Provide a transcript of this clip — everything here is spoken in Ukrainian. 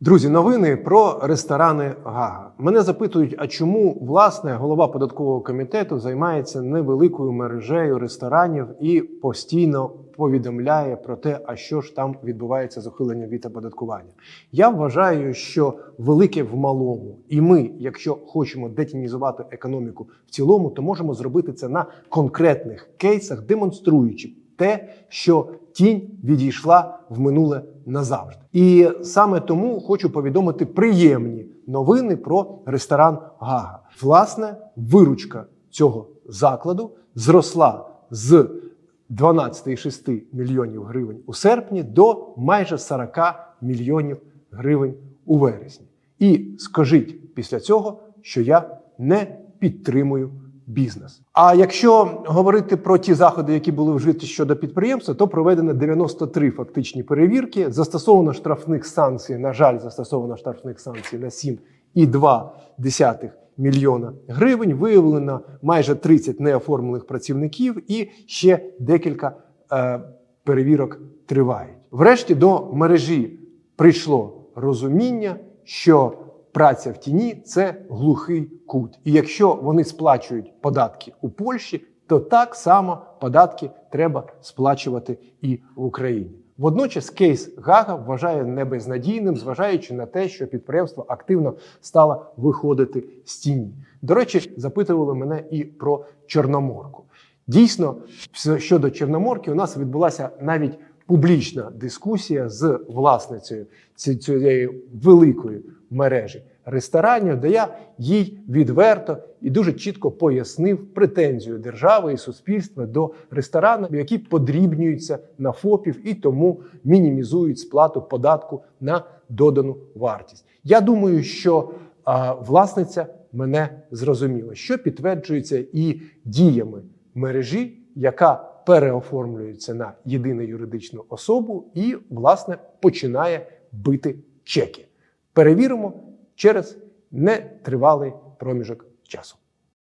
Друзі, новини про ресторани Гага. Мене запитують, а чому власне голова податкового комітету займається невеликою мережею ресторанів і постійно повідомляє про те, а що ж там відбувається з ухиленням від оподаткування. Я вважаю, що велике в малому, і ми, якщо хочемо детінізувати економіку в цілому, то можемо зробити це на конкретних кейсах, демонструючи те, що тінь відійшла в минуле назавжди. І саме тому хочу повідомити приємні новини про ресторан Гага. Власне, виручка цього закладу зросла з 12,6 мільйонів гривень у серпні до майже 40 мільйонів гривень у вересні. І скажіть після цього, що я не підтримую бізнес. А якщо говорити про ті заходи, які були вжиті щодо підприємства, то проведено 93 фактичні перевірки. Застосовано штрафних санкцій. На жаль, застосовано штрафних санкцій на 7,2 мільйона гривень. Виявлено майже 30 неоформлених працівників, і ще декілька е, перевірок тривають. Врешті до мережі прийшло розуміння, що праця в тіні це глухий кут. І якщо вони сплачують податки у Польщі, то так само податки треба сплачувати і в Україні. Водночас кейс Гага вважає небезнадійним, зважаючи на те, що підприємство активно стало виходити з тіні. До речі, запитували мене і про Чорноморку. Дійсно, щодо Чорноморки, у нас відбулася навіть публічна дискусія з власницею цієї великої мережі ресторанів, де я їй відверто і дуже чітко пояснив претензію держави і суспільства до ресторанів, які подрібнюються на ФОПів і тому мінімізують сплату податку на додану вартість. Я думаю, що а, власниця мене зрозуміла, що підтверджується і діями мережі, яка переоформлюється на єдину юридичну особу і, власне, починає бити чеки. Перевіримо через нетривалий проміжок часу.